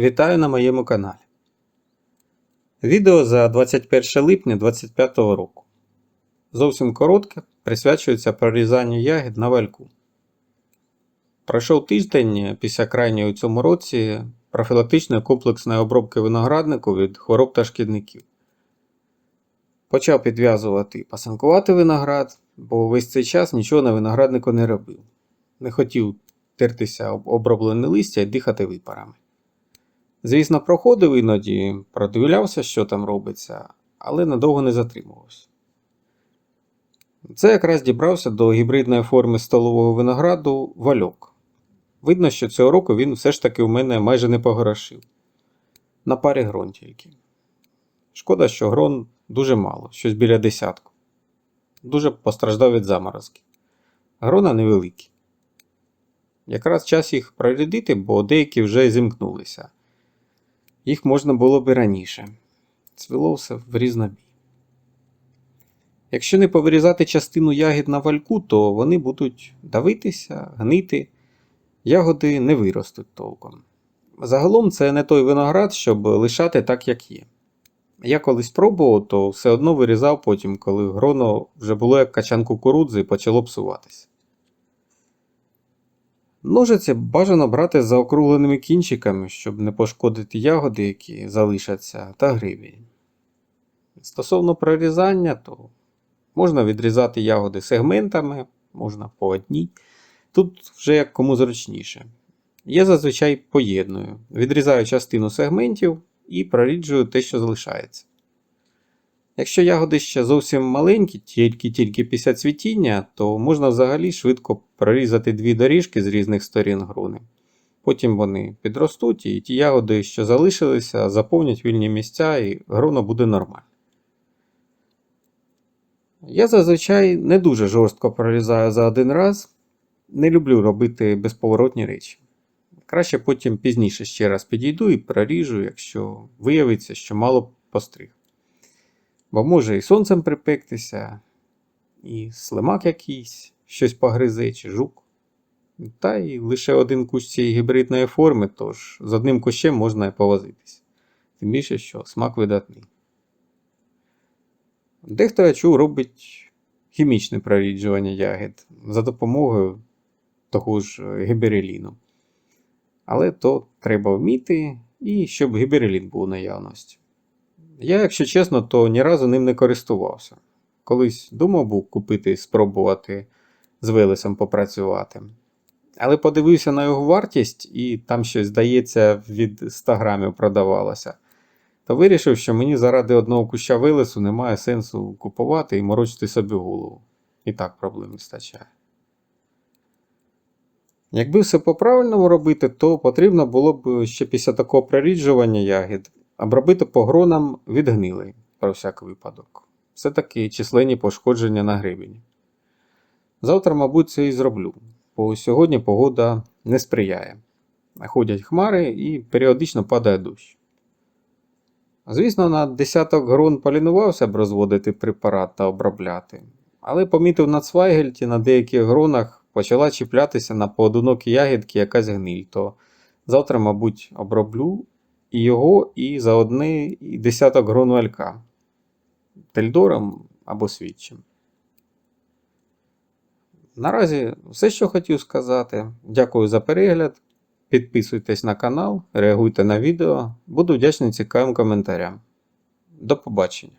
Вітаю на моєму каналі. Відео за 21 липня 2025 року. Зовсім коротке, присвячується прорізанню ягід на вальку. Пройшов тиждень після крайньої у цьому році профілактичної комплексної обробки винограднику від хвороб та шкідників. Почав підв'язувати пасанкувати виноград, бо весь цей час нічого на винограднику не робив. Не хотів тертися об оброблене листя і дихати випарами. Звісно, проходив іноді, продивлявся, що там робиться, але надовго не затримувався. Це якраз дібрався до гібридної форми столового винограду вальок. Видно, що цього року він все ж таки у мене майже не погорошив. На парі грон тільки. Шкода, що грон дуже мало, щось біля десятку. Дуже постраждав від заморозки. Грона невеликі. Якраз час їх прорядити, бо деякі вже зімкнулися. Їх можна було б і раніше. Цвіло все в різнобій. Якщо не повирізати частину ягід на вальку, то вони будуть давитися, гнити, ягоди не виростуть толком. Загалом це не той виноград, щоб лишати так, як є. Я колись пробував, то все одно вирізав потім, коли гроно вже було як качан кукурудзи і почало псуватися. Ножиці бажано брати з заокругленими кінчиками, щоб не пошкодити ягоди, які залишаться, та гриві. Стосовно прорізання, то можна відрізати ягоди сегментами, можна по одній. Тут вже як кому зручніше. Я зазвичай поєдную, відрізаю частину сегментів і проріджую те, що залишається. Якщо ягоди ще зовсім маленькі, тільки-тільки після цвітіння, то можна взагалі швидко прорізати дві доріжки з різних сторін груни. Потім вони підростуть, і ті ягоди, що залишилися, заповнять вільні місця, і груна буде нормальна. Я зазвичай не дуже жорстко прорізаю за один раз. Не люблю робити безповоротні речі. Краще потім пізніше ще раз підійду і проріжу, якщо виявиться, що мало постриг. Бо може і сонцем припектися, і слимак якийсь, щось погризе, чи жук. Та й лише один кущ цієї гібридної форми, тож з одним кущем можна і повозитись. Тим більше, що смак видатний. Дехто я чув робить хімічне проріджування ягід за допомогою того ж гібереліну. Але то треба вміти і щоб гіберелін був наявності. Я, якщо чесно, то ні разу ним не користувався. Колись думав був купити і спробувати з Велесом попрацювати. Але подивився на його вартість, і там щось, здається, від 100 грамів продавалося. То вирішив, що мені заради одного куща Велесу немає сенсу купувати і морочити собі голову. І так проблем вистачає. Якби все по-правильному робити, то потрібно було б ще після такого проріджування ягід обробити погронам від гнилий, про всяк випадок. Все таки численні пошкодження на гребені. Завтра, мабуть, це і зроблю, бо сьогодні погода не сприяє. Ходять хмари і періодично падає дощ. Звісно, на десяток грон полінувався б розводити препарат та обробляти, але помітив на цвайгельті на деяких гронах почала чіплятися на поодинокі ягідки якась гниль, то завтра, мабуть, оброблю його, і за одне десяток грон валька тельдором або свідчим. Наразі все, що хотів сказати. Дякую за перегляд. Підписуйтесь на канал, реагуйте на відео. Буду вдячний цікавим коментарям. До побачення!